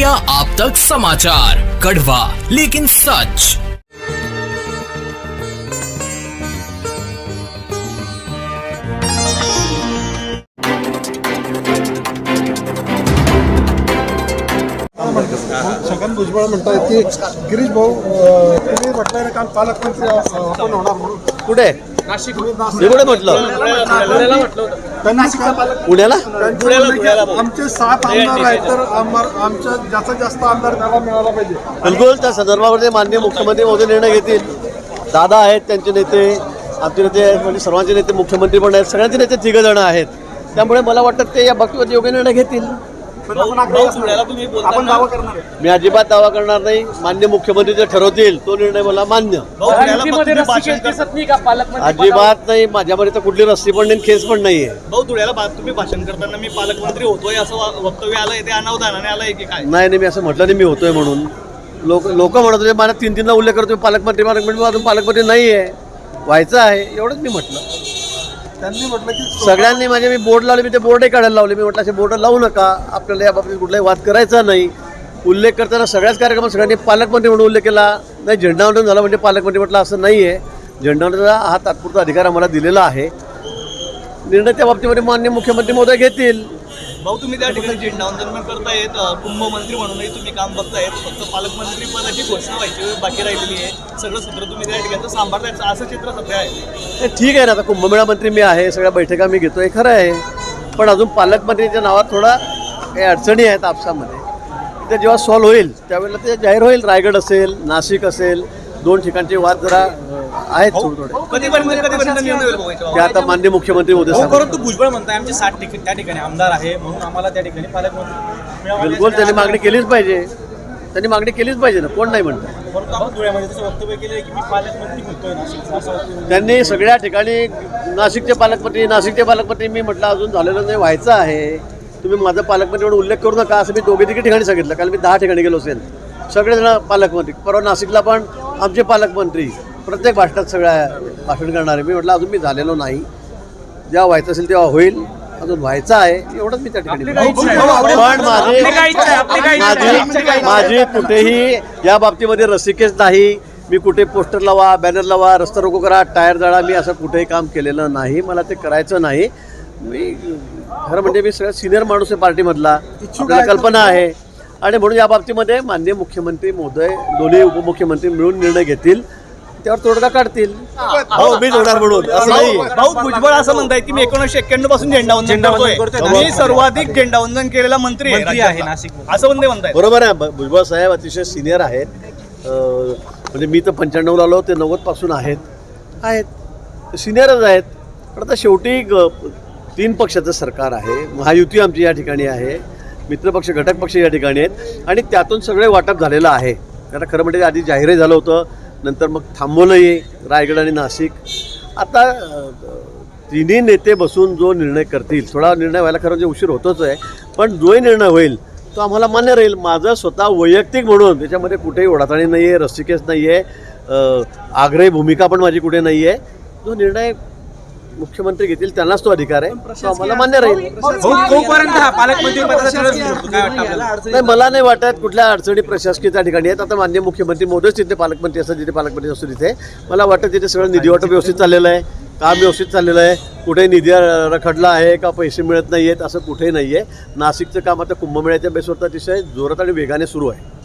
India आप तक समाचार। कड़वा लेकिन सच। छगन भुजबळ म्हणतायत की गिरीश भाऊ अं, तुम्ही म्हटलंय काल पालकमंत्री अं, आपण होणार म्हणून. कुठे? मी कुठे म्हटलं? पुण्याला की आमचे सात आमदार आहेत तर आमच्या जास्तीत जास्त आमदार त्याला मिळाला पाहिजे. बिलकुल त्या संदर्भामध्ये माननीय मुख्यमंत्री महोदय निर्णय घेतील. दादा आहेत त्यांचे नेते आमचे नेते आहेत म्हणजे सर्वांचे नेते मुख्यमंत्री पण आहेत. सगळ्यांचे नेते तिघ जण आहेत. त्यामुळे मला वाटतं ते या बाबतीमध्ये योग्य निर्णय घेतील. आपण दावा करणार आहे. मी अजिबात दावा करणार नाही. मान्य मुख्यमंत्री जे ठरवतील तो निर्णय मला मान्य. खेच अजिबात नाही. माझ्यामध्ये तर कुठली रस्सी पण नाही खेस पण नाहीये. भाऊ धुळ्याला तुम्ही भाषण करताना मी पालकमंत्री होतोय असं वक्तव्य आलंय ते अनावधानाने आलंय की काय? नाही नाही मी असं म्हटलं नाही मी होतोय म्हणून. लोक लोक म्हणत होते मला तीन तीनदा उल्लेख करतो पालकमंत्री पालकमंत्री अजून पालकमंत्री नाही आहे व्हायचं आहे एवढंच मी म्हटलं. त्यांनी म्हटलं की सगळ्यांनी माझे मी बोर्ड लावले मी ते बोर्डही काढायला लावले. मी म्हटलं असे बोर्ड लावू नका. आपल्याला या बाबतीत कुठलाही वाद करायचा नाही. उल्लेख करताना सगळ्याच कार्यक्रमात सगळ्यांनी पालकमंत्री म्हणून उल्लेख केला. नाही झेंडावंदन झालं म्हणजे पालकमंत्री म्हटलं असं नाही आहे झेंडावंदनाचा हा तात्पुरता अधिकार आम्हाला दिलेला आहे. निर्णय त्या बाबतीमध्ये मान्य मुख्यमंत्री महोदय घेतील. भाऊ तुम्ही त्या ठिकाणी झेंडावंदन पण करतायत कुंभमंत्री म्हणूनही म्हणजे तुम्ही काम बघतायत फक्त पालकमंत्री पदाची घोषणा व्हायची बाकी राहिलेली आहे. सगळं सूत्र तुम्ही त्या ठिकाणी सांभाळतायत असं चित्र सध्या आहे. ठीक आहे ना आता कुंभमेळा मंत्री मी आहे सगळ्या बैठका मी घेतोय खरं आहे. पण अजून पालकमंत्रीच्या नावात थोडा काही अडचणी आहेत आपसामध्ये. ते जेव्हा सॉल्व्ह होईल त्यावेळेला ते जाहीर होईल. रायगड असेल नाशिक असेल दोन ठिकाणचे वाद जरा आहेत थोडे थोडे कधीपर्यंत कधीपर्यंत निर्णय होईल भाऊ याच्यावर? ते आता मान्य मुख्यमंत्री होते भाऊ, सांगतील. परंतु भुजबळ म्हणताय आमचे साठ ठिकाणी त्या ठिकाणी आमदार आहे म्हणून आम्हाला त्या ठिकाणी पालकमंत्री मिळावा. बिलकुल त्यांनी मागणी केलीच पाहिजे. त्यांनी मागणी केलीच पाहिजे ना कोण नाही म्हणतं. परंतु आपण धुळ्यामध्ये तसं वक्तव्य केलं की मी पालकमंत्री होतोय नाशिकचा असं वक्तव्य त्यांनी सगळ्या ठिकाणी नाशिकचे पालकमंत्री नाशिकचे पालकमंत्री मी म्हटलं अजून झालेलं नाही व्हायचं आहे. तुम्ही माझं पालकमंत्री म्हणून उल्लेख करू नका असं मी दोघे तिघे ठिकाणी सांगितलं काल मी दहा ठिकाणी गेलो असेल. सगळेजण पालकमंत्री. परवा नाशिकला पण आमचे पालकमंत्री. प्रत्येक भाषणात सगळ्या भाषण करणारे. मी म्हटलं अजून मी झालेलो नाही. जेव्हा व्हायचं असेल तेव्हा होईल. अजून व्हायचं आहे. एवढंच मी त्या ठिकाणी पण माझी कुठेही या बाबतीमध्ये रसिकेच नाही. मी कुठे पोस्टर लावा बॅनर लावा रस्ता रोको करा टायर जाळा मी असं कुठेही काम केलेलं नाही. मला ते करायचं नाही. मी खरं म्हणजे मी सगळ्यात सिनियर माणूस आहे पार्टीमधला. आपल्याला कल्पना आहे. आणि म्हणून या बाबतीमध्ये माननीय मुख्यमंत्री महोदय दोन्ही उपमुख्यमंत्री मिळून निर्णय घेतील. त्यावर तोडगा काढतील. हो. मी होणार म्हणून. असं नाही. भाऊ भुजबळ असं म्हणतायत की मी एकोणीसशे एक्क्याण्णवपासून झेंडावंदन झेंडावंदन करतोय. करतोय. मी सर्वाधिक झेंडावंदन केलेला मंत्री आहे मंत्री आहे राज्यातला. नाशिकमध्ये. असं पण ते म्हणतायत. बरोबर आहे. ब- भुजबळ साहेब अतिशय सिनियर आहेत. अं, म्हणजे मी तर पंच्याण्णवला आलो ते नव्वदपासून आहेत. आहेत. सिनियरच आहेत. पण आता शेवटी ग- तीन पक्षाचं सरकार आहे. महायुती आमची या ठिकाणी आहे. मित्रपक्ष घटक पक्ष या ठिकाणी आहेत. आणि त्यातून सगळे वाटप झालेलं आहे. आता खरं म्हणजे आधी जाहीरही झालं होतं. नंतर मग थांबवलंही रायगड आणि नाशिक. आता तिन्ही नेते बसून जो निर्णय करतील थोडा निर्णय व्हायला खरं म्हणजे उशीर होतोच आहे पण जोही निर्णय होईल तो आम्हाला मान्य राहील. माझं स्वतः वैयक्तिक म्हणून त्याच्यामध्ये कुठेही ओढाताणी नाही आहे रस्तिकेस नाही आहे आग्रही भूमिका पण माझी कुठे नाही आहे जो निर्णय मुख्यमंत्री घेतील त्यांनाच तो अधिकार आहे. तो आम्हाला मान्य राहील. भाऊ, तोपर्यंत हा पालकमंत्री पदाचा रस मिळतो. काय वाटतं आपल्याला? नाही मला नाही वाटत कुठल्या अडचणी प्रशासकीय त्या ठिकाणी आहेत. आता मान्य मुख्यमंत्री मोदीच तिथे पालकमंत्री असतात तिथे पालकमंत्री असतो तिथे. मला वाटतं तिथे सगळं निधी वाटप व्यवस्थित चाललेलं आहे काम व्यवस्थित चाललेलं आहे. कुठे निधी रखडला आहे का पैसे मिळत नाही आहेत असं कुठेही नाही आहे नाशिकचं काम आता कुंभमेळ्याच्या बेसवर तर अतिशय जोरात आणि वेगाने सुरू आहे.